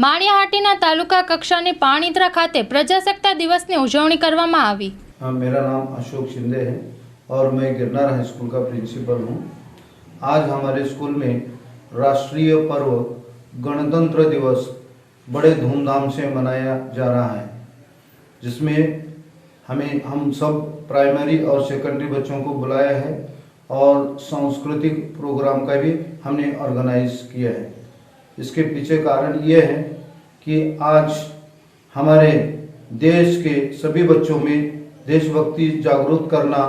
માળિયાહાટીના તાલુકા કક્ષાની પાણીત્રા ખાતે પ્રજાસત્તાક દિવસની ઉજવણી કરવામાં આવી हाँ मेरा नाम अशोक शिंदे है और मैं गिरनार हाई स्कूल का प्रिंसिपल हूँ आज हमारे स्कूल में राष्ट्रीय पर्व गणतंत्र दिवस बड़े धूमधाम से मनाया जा रहा है जिसमें हमें हम सब प्राइमरी और सेकेंडरी बच्चों को बुलाया है और सांस्कृतिक प्रोग्राम का भी हमने ऑर्गेनाइज किया है इसके पीछे कारण ये है कि आज हमारे देश के सभी बच्चों में देशभक्ति जागरूक करना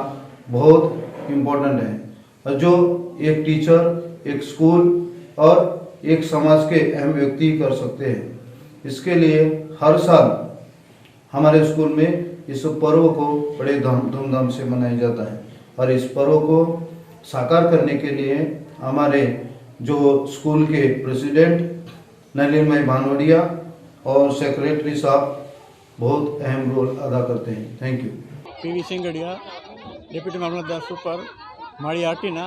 बहुत इम्पोर्टेंट है। और जो एक टीचर एक स्कूल और एक समाज के अहम व्यक्ति कर सकते हैं। इसके लिए हर साल हमारे स्कूल में इस पर्व को बड़े धाम धूमधाम से मनाया जाता है। और इस पर्व को साकार करने के लिए हमारे जो स्कूल के प्रेसिडेंट नलिन भाई भानवड़िया और सेक्रेटरी साहब बहुत अहम रोल अदा करते हैं thank you PV Singadiya deputy Mamlatdar super Maliya Hatina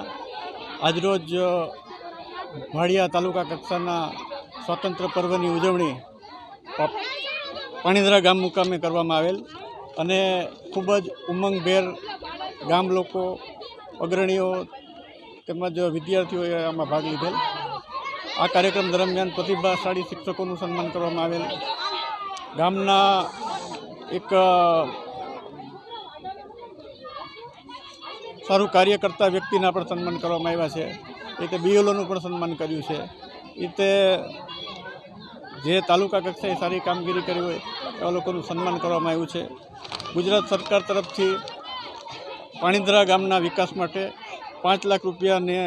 આજરોજ અ, માળિયા તાલુકા કક્ષાના સ્વાતંત્ર્ય પર્વની ઉજવણી પ- પાણીધરા ગામ મુકામે કરવામાં આવેલ અને ખૂબ જ ઉમંગભેર ગામ લોકો અગ્રણીઓ તેમજ વિદ્યાર્થીઓએ આમાં ભાગ લીધેલ. આ કાર્યક્રમ દરમિયાન પ્રતિભાશાળી શિક્ષકોનું સન્માન કરવામાં આવેલ. ગામના એક સારું કાર્ય કરતા વ્યક્તિના પણ સન્માન કરવામાં આવ્યા છે. એ રીતે બીએલઓનું પણ સન્માન કર્યું છે. એ રીતે જે તાલુકા કક્ષાએ સારી કામગીરી કરી હોય એવા લોકોનું સન્માન કરવામાં આવ્યું છે. ગુજરાત સરકાર તરફથી પાણીધરા ગામના વિકાસ માટે પાંચ લાખ રૂપિયાને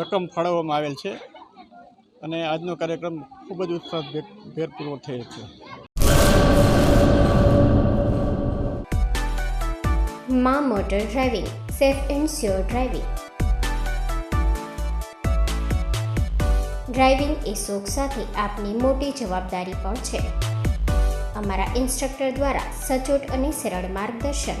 રકમ ફાળવવામાં આવેલ છે અને આજનો કાર્યક્રમ ખૂબ જ ઉત્સાહ ભેરપૂર્વક થયેલ છે. મા motor driving, safe and sure driving. Driving એ શોખ સાથે આપની મોટી જવાબદારી પણ છે. અમારા ઇન્સ્ટ્રક્ટર દ્વારા સચોટ અને સરળ માર્ગદર્શન